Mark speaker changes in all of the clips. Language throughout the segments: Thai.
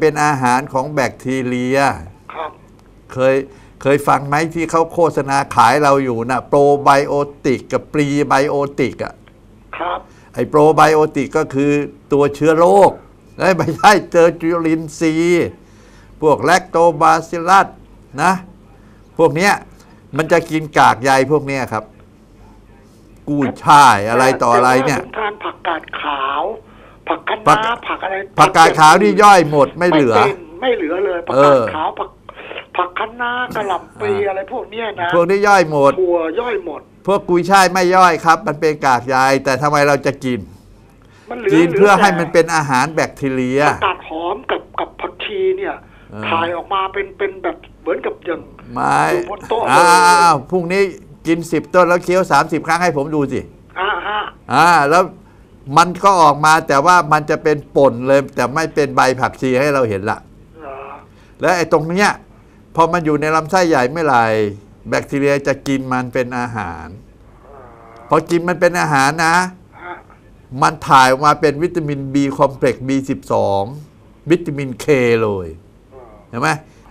Speaker 1: เป็นอาหารของแบคทีเรีย
Speaker 2: ครับ
Speaker 1: เคยเคยฟังไหมที่เขาโฆษณาขายเราอยู่นะโปรไบโอติกกับปรีไบโอติกอะ
Speaker 2: ครับ
Speaker 1: ไอโปรไบโอติกก็คือตัวเชื้อโรคและไม่ใช่เจอจุลินทรีย์พวกแลคโตบาซิลลัสนะ พวกเนี้ยมันจะกินกากใยพวกเนี้ยครับ กู้ช่ายอะไรต่ออะไรเนี่ย
Speaker 2: แต่ว่าผมทานผักกาดขาว ผักคะ
Speaker 1: ผัก
Speaker 2: น้าผักอะไร
Speaker 1: ผักกาดขาวนี่ย่อยหมดไม่เหลือ
Speaker 2: ป็นไม่เหลือเลยผัก
Speaker 1: เอกา
Speaker 2: ด
Speaker 1: อ
Speaker 2: ขาวผักผักคะน้ากระหล่ำปลีอะไรพวกเนี้ยนะ
Speaker 1: พวกนี้ย่อยหมด
Speaker 2: ถั่วย่อยหมด
Speaker 1: พวกกุยช่ายไม่ย่อยครับ มันเป็นกากใยแต่ทำไมเราจะกิน
Speaker 2: มันเหลือ
Speaker 1: กินเพื่อ
Speaker 2: ลืแต่
Speaker 1: ให้มันเป็นอาหารแบคทีเรีย
Speaker 2: ผักกาดหอมกับกับผักชีเนี่ย
Speaker 1: เออ
Speaker 2: ถ่ายออกมาเป็นเป็นแบบเหมือนกับอย่าง
Speaker 1: ไม่
Speaker 2: อยู่บนโต๊ะเลย
Speaker 1: อ้าวพรุ่งนี้กินสิบต้นแล้วเคี้ยวสามสิบครั้งให้ผมดูสิ
Speaker 2: อ่าฮะ
Speaker 1: อ่า แล้ว มันก็ออกมาแต่ว่ามันจะเป็นป่นเลย แต่ไม่เป็นใบผักชีให้เราเห็นละ
Speaker 2: เหรอ
Speaker 1: แล้วไอ้ตรงเนี้ยพอมันอยู่ในลำไส้ใหญ่เมื่อไหร่แบคทีเรียจะกินมันเป็นอาหารพอกินมันเป็นอาหารนะ
Speaker 2: ฮะ
Speaker 1: มันถ่ายออกมาเป็นวิตามิน B คอมเพล็กซ์ B12 วิตามิน K เลย
Speaker 2: เออ
Speaker 1: เห็นไหม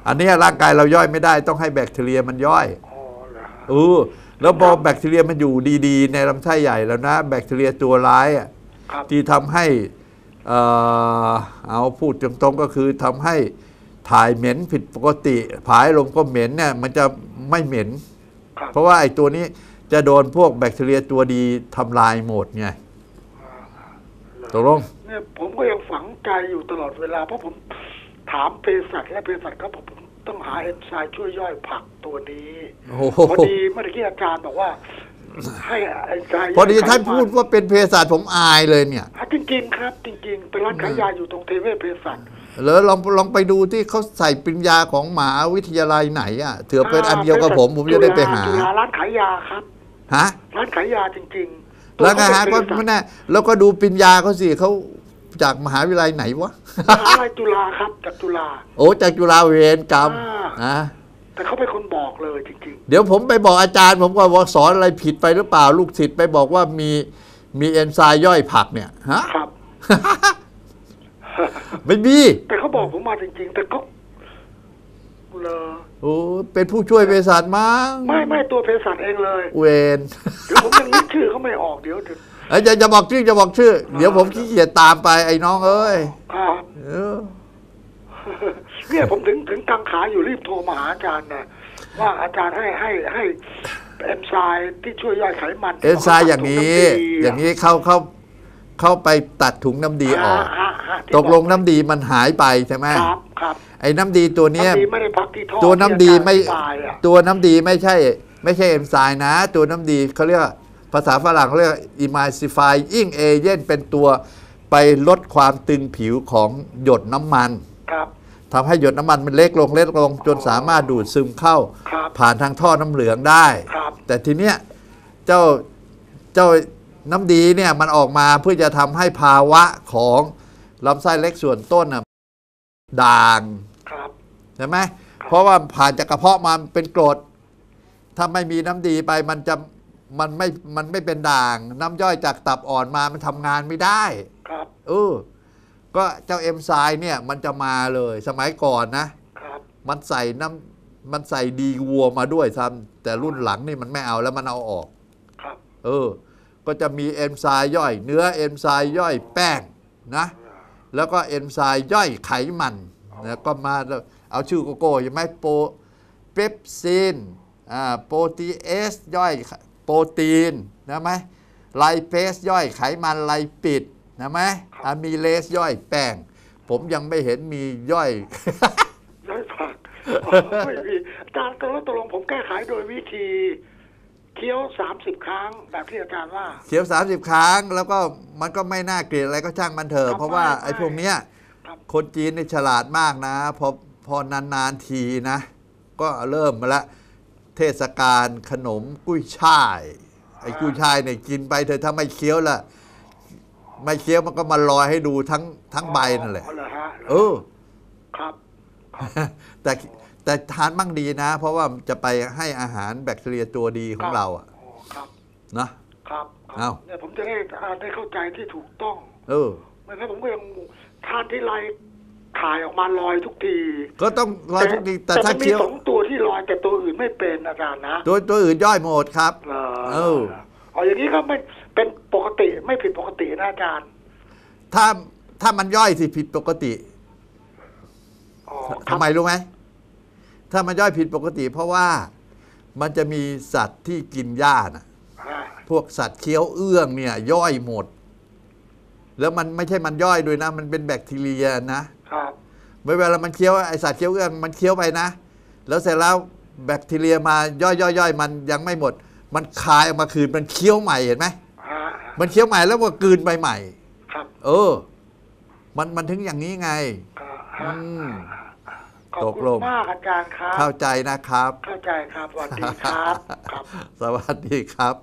Speaker 1: อันเนี้ยร่างกายเราย่อยไม่ได้ต้องให้แบคทีเรียมันย่อย
Speaker 2: อ๋อเหรอฮะ
Speaker 1: เออแล้วพอแบคทีเรียมันอยู่ดีๆ ในลำไส้ใหญ่แล้วนะ แบคทีเรียตัวร้ายอะ
Speaker 2: ครับ
Speaker 1: ที่ทำให้เอ่อเอาพูดตรงๆก็คือทำให้ถ่ายเหม็นผิดปกติ ผายลมก็เหม็นเนี่ยมันจะไม่เหม็น
Speaker 2: ครับ
Speaker 1: เพราะว่าไอ้ตัวนี้จะโดนพวกแบคทีเรียตัวดีทำลายหมดไงตกลง
Speaker 2: เนี่ยผมก็ยังฝังใจอยู่ตลอดเวลา เพราะผมถามเภสัชและเภสัชก็บอกผมต้องหาเอนไซม์ช่วยย่อยผักตัวนี้
Speaker 1: โอ้โห
Speaker 2: พอดีเมื่อกี้อาจารย์บอกว่า ให้เอนไซม์
Speaker 1: พอดี
Speaker 2: ย่ยไข
Speaker 1: ท่านพูดว่าเป็นเภสัชผมอายเลยเนี่ย
Speaker 2: อะจริง ๆ ครับ จริง ๆ เป็นร้านขายยาอยู่ตรงเทเวศเภสัช
Speaker 1: แล้วลองลองไปดูที่เขาใส่ปริญญาของหมหาวิทยาลัยไหนอะเถือเป็นอันเดียวกับผม ผมจะได้ไปหา
Speaker 2: จุฬาร้านขายยาครับ
Speaker 1: ฮะ
Speaker 2: ร้านขายยาจริง ๆ
Speaker 1: แล้วไงฮะก็
Speaker 2: ตัวเขาเป็นเภสัช
Speaker 1: ไม่แน่แล้วก็ดูปริญญาเขาสิเขาจากมหาวิทยาลัยไหนวะ
Speaker 2: มหาลัยจุฬาครับจากจุฬา
Speaker 1: โอ้จากจุฬาเวรกรรม
Speaker 2: อ่า
Speaker 1: นะ
Speaker 2: แต่เขาเป็นคนบอกเลยจริง
Speaker 1: เดี๋ยวผมไปบอกอาจารย์ ผมว่าสอนอะไรผิดไปหรือเปล่าลูกศิษย์ไปบอกว่ามีมีเอนไซม์ย่อยผักเนี่ยฮะ
Speaker 2: ๆ ครับ
Speaker 1: ไม่มี
Speaker 2: แต่เขาบอกผมมาจริง ๆ แต่เขาเลอ
Speaker 1: โอ้เป็นผู้ช่วยเภสัชมั้ง
Speaker 2: ไม่ไม่ตัวเภสัชเองเลย
Speaker 1: เวร
Speaker 2: เดี๋ยวผมยังนึกชื่อเขาไม่ออกเดี๋ยวเดี๋ยว
Speaker 1: เอ้ยอย่าอย่าบอกชื่ออย่าบอกชื่อ เดี๋ยวผมขี้เกียจตามไปไอ้น้องเอ้ย
Speaker 2: ครับ
Speaker 1: เออ
Speaker 2: เนี่ยผมถึงถึงกังขาอยู่รีบโทรมาหาอาจารย์นะว่าอาจารย์ให้ให้ให้เอนไซม์ที่ช่วยย่อยไขมัน
Speaker 1: เอนไซม์อย่างนี้ อย่างนี้เข้าเข้าเข้าไปตัดถุงน้ำดีออก
Speaker 2: ฮะฮะที่
Speaker 1: ตกลงน้ำดีมันหายไปใช่ไหม
Speaker 2: ครับครับ
Speaker 1: ไอ้น้ำดีตัวเนี้ย
Speaker 2: น้ำดีไม่ได้พักที่ท่อ
Speaker 1: ตัวน้ำดีไม่
Speaker 2: ที่อาจารย์อธิบายอะ
Speaker 1: ตัวน้ำดีไม่ใช่ ไม่ใช่เอนไซม์นะ ตัวน้ำดีเขาเรียกว่าภาษาฝรั่งเขาเรียก emulsifying agent เป็นตัวไปลดความตึงผิวของหยดน้ำมัน
Speaker 2: ครับ
Speaker 1: ทำให้หยดน้ำมันมันเล็กลงเล็กลง จนสามารถดูดซึมเข้า
Speaker 2: ครับ
Speaker 1: ผ่านทางท่อน้ำเหลืองได้
Speaker 2: ครับ
Speaker 1: แต่ทีเนี้ยเจ้าเจ้าน้ำดีเนี่ยมันออกมาเพื่อจะทำให้ภาวะของลำไส้เล็กส่วนต้นน่ะด่าง
Speaker 2: ครับ
Speaker 1: ใช่ไหมเพราะว่าผ่านจากกระเพาะมาเป็นกรด ถ้าไม่มีน้ำดีไปมันจะมันไม่มันไม่เป็นด่าง น้ำย่อยจากตับอ่อนมามันทำงานไม่ได้
Speaker 2: ครับ
Speaker 1: เออ ก็เจ้าเอนไซม์เนี่ยมันจะมาเลยสมัยก่อนนะ
Speaker 2: ครับ
Speaker 1: มันใส่น้ำมันใส่ดีวัวมาด้วยซ้ำแต่รุ่นหลังนี่มันไม่เอาแล้วมันเอาออก
Speaker 2: ครับ
Speaker 1: เออ ก็จะมีเอนไซม์ย่อย เนื้อเอนไซม์ย่อยแป้งนะ แล้วก็เอนไซม์ย่อยไขมันนะก็มาแล้วเอาชื่อโกโก้ใช่ไหมโปรเปปซินอ่าโปรตีเอสย่อยโปรตีนนะไหมไลเปสย่อยไขมันไลปิด นะไหมอะมีเลสย่อยแป้ง ผมยังไม่เห็นมีย่อย
Speaker 2: ย่อยผักไม่มีอาจารย์ตกลงตกลงผมแก้ไขโดยวิธีเคี้ยวสามสิบครั้งแบบที่อาจารย์ว่า
Speaker 1: เขียว 30 ครั้ง แล้วก็มันก็ไม่น่าเกลียดอะไรก็ช่างมันเถ
Speaker 2: ครั
Speaker 1: อะ
Speaker 2: บ
Speaker 1: เพราะว่า
Speaker 2: ไม่
Speaker 1: ไอ้พวกเนี้ย
Speaker 2: ครับ
Speaker 1: คนจีนนี่ฉลาดมากนะ พอพอนานๆทีนะ ก็เริ่มมาละเทศกาลขนมกุ้ยช่าย ไอ้กุ้ยช่ายเนี่ยกินไปเธอะถ้าไม่เคี้ยวละ ไม่เคี้ยวมันก็มาลอยให้ดูทั้งทั้งใบนั่นแหละ
Speaker 2: อ๋อเหรอฮะ
Speaker 1: เออ
Speaker 2: ครับ
Speaker 1: แต่แต่ทานมั่งดีนะ เพราะว่าจะไปให้อาหารแบคทีเรียตัวดีของเราอะ
Speaker 2: อ๋อครับ
Speaker 1: นะครับ
Speaker 2: ค
Speaker 1: เอ้า
Speaker 2: รับเนี่ยผมจะได้อ่าได้เข้าใจที่ถูกต้อง
Speaker 1: เออ
Speaker 2: ไม่งั้นผมก็ยังทานที่ไร
Speaker 3: ถ่ายออกมาลอยทุกที
Speaker 1: ก็ต้องรอยทุกทีแต่ถ้า
Speaker 3: มันมี
Speaker 1: เคี้ยว
Speaker 3: สองตัวที่ลอยแต่ตัวอื่นไม่เป็นอาจารย์นะ
Speaker 1: ตัวตัวอื่นย่อยหมดครับ
Speaker 3: เออ
Speaker 1: เออ
Speaker 3: เอาอย่างนี้ก็ไม่เป็นปกติ ไม่ผิดปกตินะอาจารย์
Speaker 1: ถ้าถ้ามันย่อยสิผิดปกติ
Speaker 3: อ๋อ
Speaker 1: ทำไมรู้ไหมถ้ามันย่อยผิดปกติ เพราะว่ามันจะมีสัตว์ที่กินหญ้านะ
Speaker 3: ฮะ
Speaker 1: พวกสัตว์เคี้ยวเอื้องเนี่ย ย่อยหมด แล้วมันไม่ใช่มันย่อยด้วยนะ มันเป็นแบคทีเรียนะครับเวลามันเคี้ยวไอสัตว์เคี้ยวเอื้องมันเคี้ยวไปนะ แล้วเสร็จแล้วแบคทีเรียมาย่อยย่อยย่อยมันยังไม่หมด มันคายออกมาคืนมันเคี้ยวใหม่เห็นไหม
Speaker 3: ฮะ
Speaker 1: มันเคี้ยวใหม่แล้วก็กลืนไปใหม่
Speaker 3: ครับ
Speaker 1: เออ มันมันถึงอย่างนี้ไง
Speaker 3: อ่า
Speaker 1: อื
Speaker 3: ฮะ
Speaker 1: ม
Speaker 3: ขอบ
Speaker 1: ตก
Speaker 3: คุ
Speaker 1: ล
Speaker 3: ณ
Speaker 1: ง
Speaker 3: มากอาจารย์ครับ
Speaker 1: เข้าใจนะครับ
Speaker 3: เข้าใจครับสวัสดีครับครับ
Speaker 1: สวัสดีครับ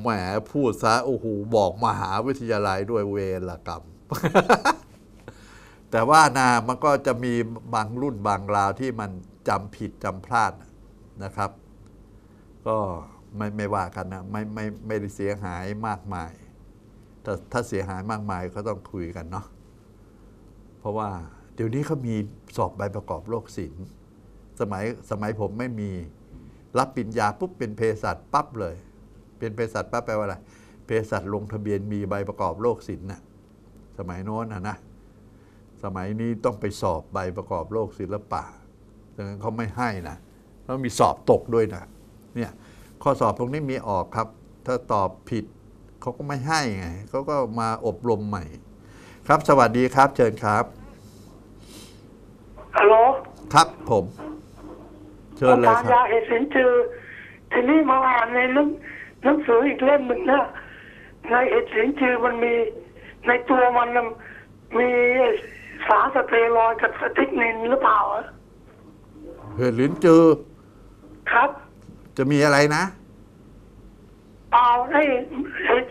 Speaker 1: แหมพูดซะโอ้โหบอกมหาวิทยาลัยด้วยเวรกรรม แต่ว่านามันก็จะมีบางรุ่นบางราวที่มันจำผิดจำพลาดนะครับ ก็ ไม่ไม่ว่ากันนะไม่ไม่ไม่ได้เสียหายมากมายแต่ถ้าเสียหายมากมายก็ต้องคุยกันเนาะเพราะว่าเดี๋ยวนี้เขามีสอบใบประกอบโรคศิลป์สมัยสมัยผมไม่มีรับปริญญาปุ๊บเป็นเภสัชปั๊บเลย เป็นเภสัชปั๊บแปลว่าอะไรเภสัชลงทะเบียนมีใบประกอบโรคศิลป์น่ะสมัยโน้นนะนะสมัยนี้ต้องไปสอบใบประกอบโรคศิลปะดังนั้นเขาไม่ให้นะแล้วมีสอบตกด้วยนะเนี่ย ข้อสอบตรงนี้มีออกครับ ถ้าตอบผิดเขาก็ไม่ให้ไงเขาก็มาอบรมใหม่ ครับสวัสดีครับ เชิญครับ
Speaker 3: ฮัลโหล
Speaker 1: ครับผมเชิญเลย
Speaker 3: ทาน
Speaker 1: ครั
Speaker 3: ยา
Speaker 1: บ
Speaker 3: เห็ดสินจือทีนี้มาอ่านในหนังหนังสืออีกเล่มหนึ่งนะในเห็ดสินจือมันมีในตัวมันน่ะมีสารสเตียรอยด์กับสติ๊กนินหรือเปล่าอะ
Speaker 1: เห็ดลิ้นจือ
Speaker 3: ครับ
Speaker 1: จะมีอะไรนะ
Speaker 3: เปล่าไอ้เห็ด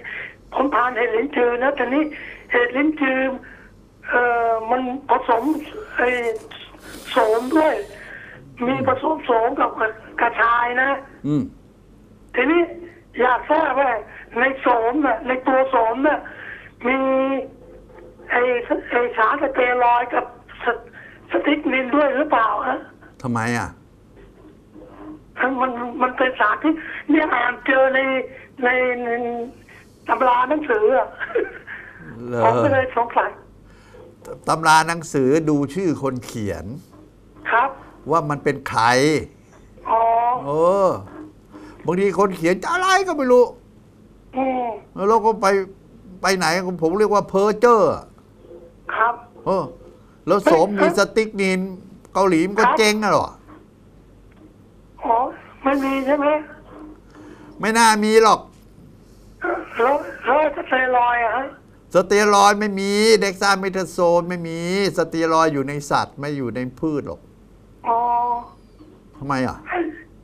Speaker 3: ผมทานเห็ดลิ้นจือนะทีนี้เห็ดลิ้นจือเอ่อมันผสมไอ้โสมด้วย มีผสมโสมกับกระชายนะ
Speaker 1: อืม
Speaker 3: ทีนี้อยากทราบว่าในโสมน่ะ ในตัวโสมน่ะมีไอไอสารสเตียรอยด์กับสสติ๊กนินด้วยหรือเปล่าฮะ
Speaker 1: ทำไมอะ
Speaker 3: มันมันเป็นสารที่เนี่ยอ่านเจอในในในตำราหนังสืออะ
Speaker 1: เหรอ
Speaker 3: ผมก็เลยสงสัย
Speaker 1: ตำราหนังสือดูชื่อคนเขียน
Speaker 3: ครับ
Speaker 1: ว่ามันเป็นใคร
Speaker 3: อ๋อ
Speaker 1: เออบางทีคนเขียนจะอะไรก็ไม่รู้
Speaker 3: อืม
Speaker 1: แล้วเราก็ไปไปไหนผมเรียกว่าเพอร์เจอร์
Speaker 3: ครับ
Speaker 1: เออ แล้วโสมมีสติ๊กนินเกาหลีมันก็
Speaker 3: ครับ
Speaker 1: เจ๊งอะหรอ
Speaker 3: อ๋อไม่มีใช่ไหม
Speaker 1: ไม่น่ามีหรอก
Speaker 3: แล้วแล้วสเตียรอยด์อะฮะ
Speaker 1: สเตียรอยด์ไม่มีเด็กซาเมทาโซนไม่มีสเตียรอยด์อยู่ในสัตว์ไม่อยู่ในพืชหรอก
Speaker 3: อ๋อ
Speaker 1: ทำไมอะ
Speaker 3: ไอ้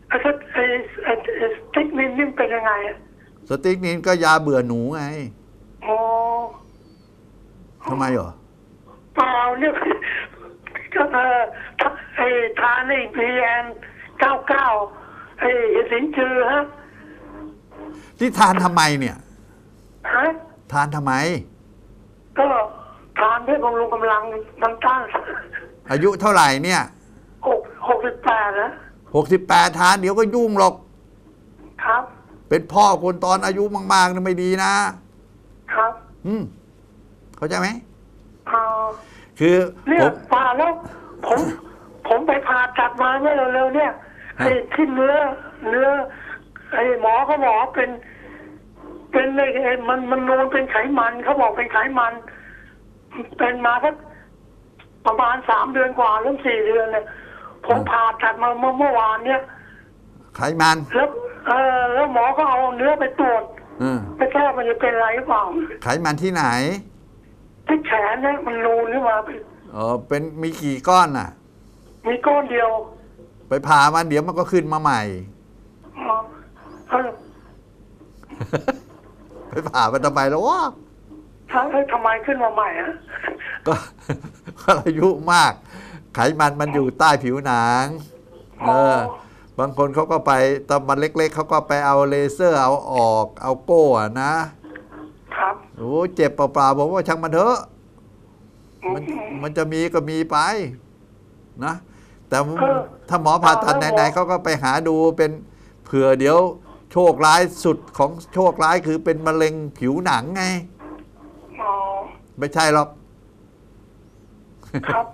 Speaker 3: ไอ้สไอ้ไอ้ไอ้สติ๊กนินนี่มันเป็นยังไงอะ
Speaker 1: สติ๊กนินก็ยาเบื่อหนูไง
Speaker 3: อ๋อ
Speaker 1: ทำไมเหรอ
Speaker 3: เปล่าเนี่ยก็เออทาไอ้ทานไอ้พีแอน เก้าเก้าไอ้สินจือฮะ
Speaker 1: ที่ทานทำไมเนี่ย
Speaker 3: ฮะ
Speaker 1: ทานทำไม
Speaker 3: ก็ทานเพื่อบำรุงกำลังน้ำต้าน
Speaker 1: อายุเท่าไหร่เนี่ย
Speaker 3: หกหกสิบแปดนะ
Speaker 1: หกสิบแปดทานเดี๋ยวก็ยุ่งหรอก
Speaker 3: ครับ
Speaker 1: เป็นพ่อคนตอนอายุมากๆนี่ไม่ดีนะ
Speaker 3: ครับ
Speaker 1: อืม เข้าใจไหม
Speaker 3: เอ่อ
Speaker 1: คือ
Speaker 3: เนี่ย
Speaker 1: ผม
Speaker 3: ป่าแล้ว ผม ผมไปผ่าตัดมาเมื่อเร็วๆเนี่ย ไอ้ที่เนื้อเนื้อไอ้หมอเขาบอกว่าเป็น เป็นไอ้ไอ้มันมันนูนเป็นไขมันเขาบอกเป็นไขมัน เป็นมาสักประมาณสามเดือนกว่าหรือสี่เดือนเนี่ยผมผ่าตัดมาเมื่อเมื่อวานเนี่ย
Speaker 1: ไขมัน
Speaker 3: แล้วเออแล้วหมอก็เอาเนื้อไปตรวจ
Speaker 1: เออ
Speaker 3: ไม่ทราบมันจะเป็นอะไรหรือเปล่า
Speaker 1: ไขมันที่ไหน
Speaker 3: ที่แขนเนี่ยมันนูนขึ้นมาเป็น
Speaker 1: เออเป็นมีกี่ก้อนน่ะ
Speaker 3: มีก้อนเดียว
Speaker 1: ไปผ่ามันเดี๋ยวมันก็ขึ้นมาใหม่
Speaker 3: อ๋อเออ
Speaker 1: ไปผ่ามันทำไมแล้ววะ
Speaker 3: ถ้าเอ้ยทำไมขึ้นมาใหม่อะ
Speaker 1: ก็ก็อายุมาก ไขมันมันอยู่ใต้ผิวหนัง เออบางคนเขาก็ไปตอนมันเล็ก ๆเขาก็ไปเอาเลเซอร์เอาออกเอาโก้อะนะ
Speaker 3: ครับ
Speaker 1: โอ้เจ็บเปล่าๆบอกว่าช่างมันเถอะมันมันจะมีก็มีไป นะ แต่
Speaker 3: เออ
Speaker 1: ถ้าหมอผ่าตัด
Speaker 3: เอาแล้ว
Speaker 1: ไหน
Speaker 3: หมอ
Speaker 1: ๆเขาก็ไปหาดูเป็นเผื่อเดี๋ยวโชคร้ายสุดของโชคร้ายคือเป็นมะเร็งผิวหนังไง
Speaker 3: อ๋อ
Speaker 1: ไม่ใช่หรอก
Speaker 3: ครับ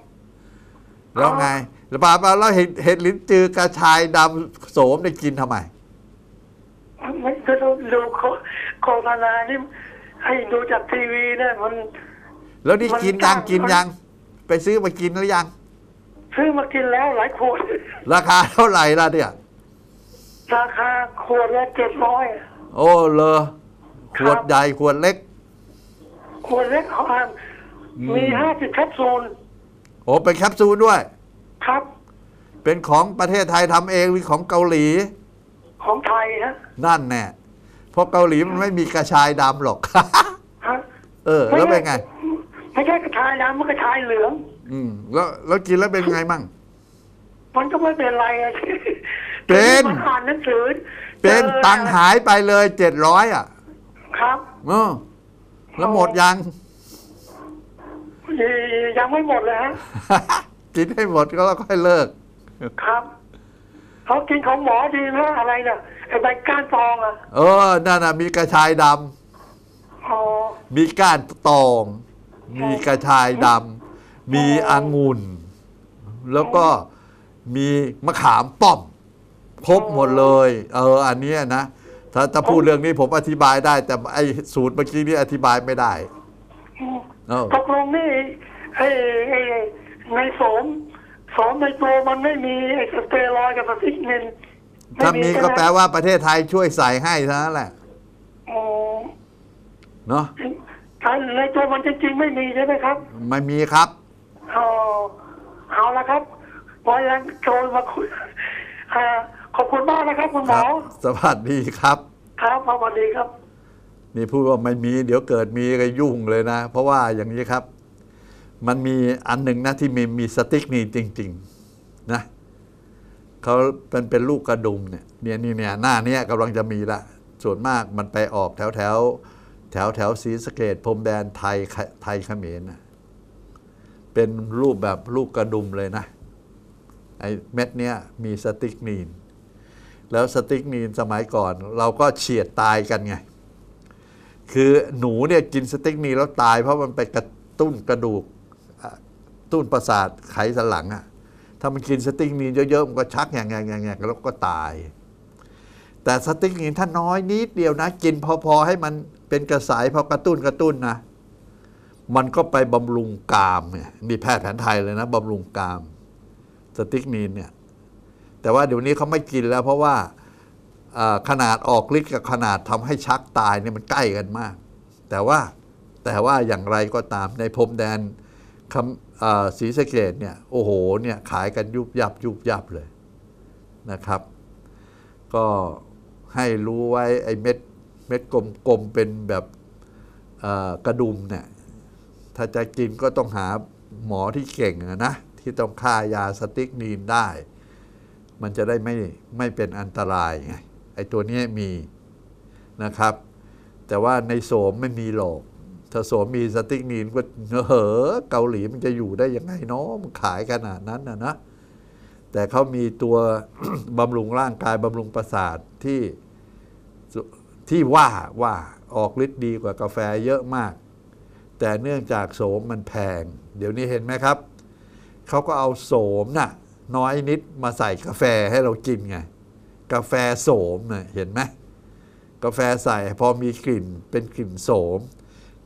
Speaker 1: แล้วไงแล้วปาปาแล้วเห็ดเห็ดลิ้นจือกระชายดำโสมได้กินทำไม
Speaker 3: ไม่ก็ดูดูโฆโฆษณานี่ให้ดูจากทีวีเนี่ยมัน
Speaker 1: แล้วนี่
Speaker 3: มัน
Speaker 1: กินยัง
Speaker 3: จ้าง
Speaker 1: กิน
Speaker 3: มัน
Speaker 1: ยัง ไปซื้อมากินหรือยัง
Speaker 3: ซื้อมากินแล้วหลายขวด
Speaker 1: ราคาเท่าไหร่ล่ะเนี่ย
Speaker 3: ราคาขวดละเจ็ดร้อย
Speaker 1: โอ้เลอขวด
Speaker 3: ครับ
Speaker 1: ใหญ่ขวดเล็ก
Speaker 3: ขวดเล็กเขาอ่าน
Speaker 1: อืม
Speaker 3: มีห้าสิบแคปซูล
Speaker 1: โอ้เป็นแคปซูลด้วย
Speaker 3: ครับ
Speaker 1: เป็นของประเทศไทยทำเองหรือของเกาหลี
Speaker 3: ของไทยฮะ
Speaker 1: นั่นแน่เพราะเกาหลีมันไม่มีกระชายดำหรอก
Speaker 3: ฮะ
Speaker 1: เออ แล้วเป็นไง
Speaker 3: ไม่ใช่กระชายดำมันกระชายเหลือง
Speaker 1: อืมแล้วแล้วกินแล้วเป็นไงมั่ง
Speaker 3: มันก็ไม่เป็นไรอะ
Speaker 1: เป็น
Speaker 3: มันอ่านหนังสือ
Speaker 1: เป็น
Speaker 3: จอ
Speaker 1: ตังค์หายไปเลยเจ็ดร้อยอะ
Speaker 3: ครับ
Speaker 1: เออแล้วหมดยัง
Speaker 3: ยังไม่หมดเลยฮะ
Speaker 1: กินให้หมดก็แล้วค่อยเลิก
Speaker 3: ครับเขากินของหมอดีนะอะไรเนี่ยไอ้ใบก้านตองอะ
Speaker 1: เออ นั่นน่ะ มีกระชายด
Speaker 3: อ๋อำ
Speaker 1: มีก้านตอง มีกระชายดำ มีองุ่นแล้วก็มีมะขามป้อม ครบหมดเลย เออ อันเนี้ยนะ ถ้าถ้าพูดเรื่องนี้ผมอธิบายได้ แต่ไอ้สูตรเมื่อกี้นี้อธิบายไม่ได้เออ
Speaker 3: ตกลงนี่ไอ้ไอ้ในโสมโสมในตัวมันไม่มีไอ้สเตียรอยด์กับสติกเนน
Speaker 1: ถ้ามีก็แปล
Speaker 3: ใช่ไห
Speaker 1: ว่าประเทศไทยช่วยใส่ให้เท่านั้นแหละ
Speaker 3: อ๋อ
Speaker 1: เนาะ
Speaker 3: ถ้าในตัวมันจริงๆไม่มีใช่ไหมครับ
Speaker 1: ไม่มีครับ
Speaker 3: อ๋อเอาละครับพอยังโทรมาคุยอ่าขอบคุณมากนะครับ คุณห
Speaker 1: ค
Speaker 3: ม
Speaker 1: รั
Speaker 3: อบ
Speaker 1: สวัสดีครับ
Speaker 3: ครับสวัสดีครับ
Speaker 1: นี่พูดว่าไม่มี เดี๋ยวเกิดมีก็ยุ่งเลยนะ เพราะว่าอย่างนี้ครับ มันมีอันหนึ่งนะที่มีมีสติ๊กนี่จริง ๆ นะเขาเป็นเป็นลูกกระดุมเนี่ยเนี่ยนี่เนี่ยหน้าเนี้ยกำลังจะมีละ ส่วนมากมันไปออกแถวแถวแถวแถวศรีสะเกดพรมแดนไทยไทยเขมรนะ เป็นรูปแบบลูกกระดุมเลยนะ ไอ้เม็ดเนี้ยมีสติกนีน แล้วสติกนีนสมัยก่อน เราก็เฉียดตายกันไง คือหนูเนี่ยกินสติกนีนแล้วตาย เพราะมันไปกระตุ้นกระดูกตุ้นประสาทไขสันหลังอะถ้ามันกินสติกนีนเยอะๆ มันก็ชักอย่างๆอย่างๆแล้วก็ตาย แต่สติกนีนถ้าน้อยนิดเดียวนะ กินพอๆให้มันเป็นกระสายพอกระตุ้นกระตุ้นนะ มันก็ไปบำรุงกามเนี่ยนี่แพทย์แผนไทยเลยนะบำรุงกาม สติกนีนเนี่ย แต่ว่าเดี๋ยวนี้เขาไม่กินแล้ว เพราะว่าขนาดออกฤทธิ์กับขนาดทำให้ชักตายเนี่ยมันใกล้กันมาก แต่ว่าแต่ว่าอย่างไรก็ตามในพรมแดนศรีสะเกดเนี่ย โอ้โหเนี่ยขายกันยุบยับยุบยับเลยนะครับ ก็ให้รู้ไว้ไอ้เม็ดเม็ดกลมๆเป็นแบบกระดุมเนี่ย ถ้าจะกินก็ต้องหาหมอที่เก่งนะ ที่ต้องฆ่ายาสติ๊กนีนได้ มันจะได้ไม่ไม่เป็นอันตรายไงไอ้ตัวนี้มีนะครับ แต่ว่าในโสมไม่มีหรอกถ้าโสมมีสติ๊กนีนก็เหอเกาหลีมันจะอยู่ได้ยังไงเนาะมันขายขนาดนั้นนะนะแต่เขามีตัวบำรุงร่างกายบำรุงประสาทที่ที่ว่าว่าออกฤทธิ์ดีกว่ากาแฟเยอะมาก แต่เนื่องจากโสมมันแพง เดี๋ยวนี้เห็นไหมครับ เขาก็เอาโสมน่ะน้อยนิดมาใส่กาแฟให้เรากินไง กาแฟโสมนะเห็นไหมกาแฟใส่พอมีกลิ่นเป็นกลิ่นโสม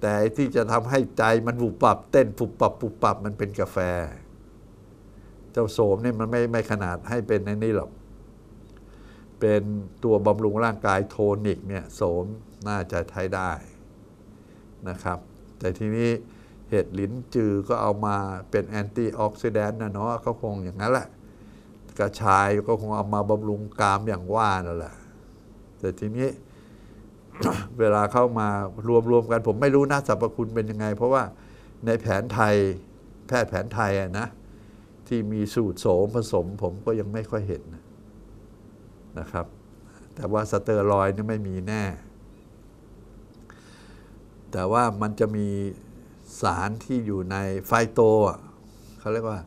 Speaker 1: แต่ที่จะทำให้ใจมันบุบปับ เต้นปุบปับปุบปับมันเป็นกาแฟ เจ้าโสมเนี่ยมันไม่ไม่ขนาดให้เป็นในนี่หรอก เป็นตัวบำรุงร่างกายโทนิกเนี่ยโสมน่าจะใช้ได้นะครับ แต่ทีนี้เห็ดลิ้นจือก็เอามาเป็นแอนตี้ออกซิแดนต์นะเนาะเขาคงอย่างนั้นแหละ กระชายก็คงเอามาบำรุงกรามอย่างว่านั่นแหละ แต่ทีนี้เวลาเข้ามารวมๆกันผมไม่รู้นะสรรพคุณเป็นยังไง เพราะว่าในแผนไทยแพทย์แผนไทยอะนะ ที่มีสูตรโสมผสมผมก็ยังไม่ค่อยเห็นนะครับ แต่ว่าสเตอรอยนี่ไม่มีแน่ แต่ว่ามันจะมีสารที่อยู่ในไฟโตเขาเรียกว่า